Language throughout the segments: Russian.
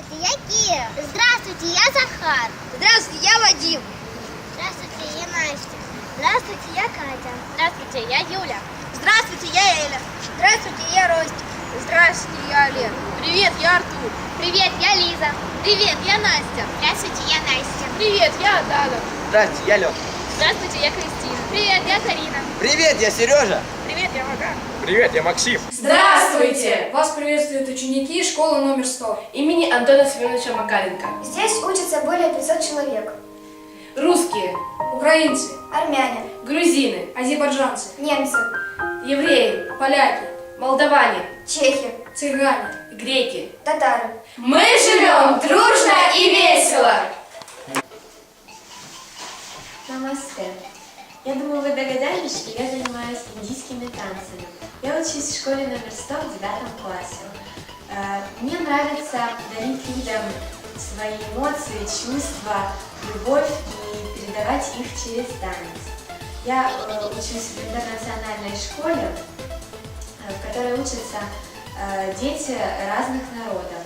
Здравствуйте, я Кия. Здравствуйте, я Захар. Здравствуйте, я Вадим. Здравствуйте, я Настя. Здравствуйте, я Катя. Здравствуйте, я Юля. Здравствуйте, я Эля. Здравствуйте, я Ростик. Здравствуйте, я Олег. Привет, я Артур. Привет, я Лиза. Привет, я Настя. Здравствуйте, я Настя. Привет, я Дана. Здрасте, я Лёх. Здравствуйте, я Кристина. Привет, я Карина. Привет, я Сережа. Привет, я Максим. Здравствуйте! Вас приветствуют ученики школы номер 100. Имени Антона Семеновича Макаренко. Здесь учатся более 500 человек. Русские, украинцы, Армяне, Грузины, азербайджанцы, немцы, евреи, поляки, молдаване, чехи, цыгане. греки. татары. Мы живем дружно Я думаю, вы догадались, что я занимаюсь индийскими танцами. Я учусь в школе номер 100 в девятом классе. Э, Мне нравится дарить людям свои эмоции, чувства, любовь и передавать их через танец. Я э, учусь в интернациональной школе, э, в которой учатся дети разных народов.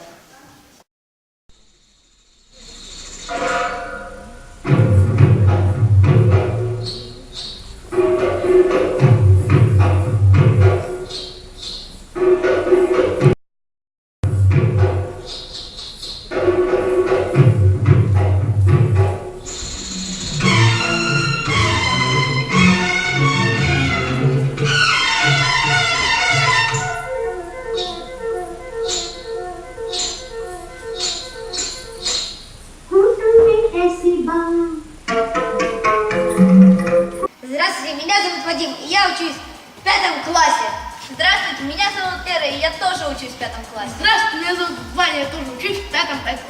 Вадим, и я учусь в пятом классе. Здравствуйте, меня зовут Эра, и я тоже учусь в пятом классе. Здравствуйте, меня зовут Ваня, я тоже учусь в пятом классе.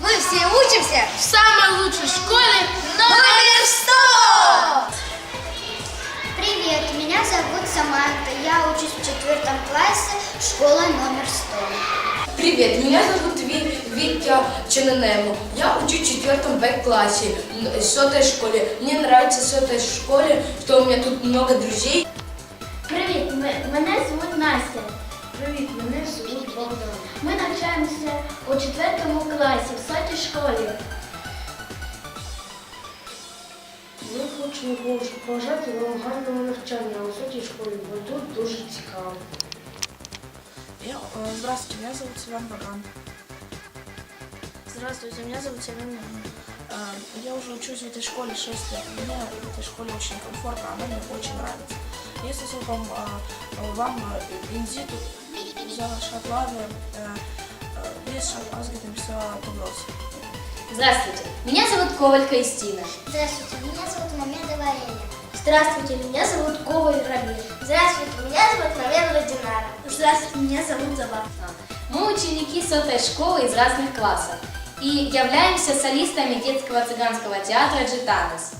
Мы все учимся В самой лучшей школе номер 100! Привет, меня зовут Саманта, я учусь в четвертом классе, школа номер 100. Привет, меня зовут Ви- Витя Чененему. Я учусь в четвертом Б-классе в сотой школе. Мне нравится в сотой школе, что у меня тут много друзей. Привіт, мене звуть Настя. Привіт, мене звуть Богдан. Ми навчаємося у четвертому класі в сотій школі. Ми хочемо побажати вам гарного навчання у сотій школі, бо тут дуже цікаво. Э, здравствуйте, меня зовут Семен Баган. Здравствуйте, меня зовут Семен. Э, Я уже учусь в этой школе 6 лет. Мне в этой школе очень комфортно, она мне очень нравится. Если вам, э, вам э, инзиту за шатлаве, без азгитом все туброс. Здравствуйте, меня зовут Коваль Кристина. Здравствуйте, меня зовут Мамедова Эля. Здравствуйте, меня зовут Коваль Рамиль. Здравствуйте, меня зовут Забавна. Мы ученики сотой школы из разных классов и являемся солистами детского цыганского театра «Джитанос».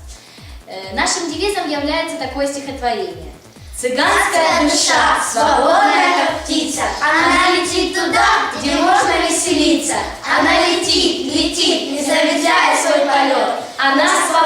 Э, нашим девизом является такое стихотворение. Цыганская душа, свободная как птица, Она летит туда, где можно веселиться. Она летит, летит, не замедляя свой полет. Она свободна.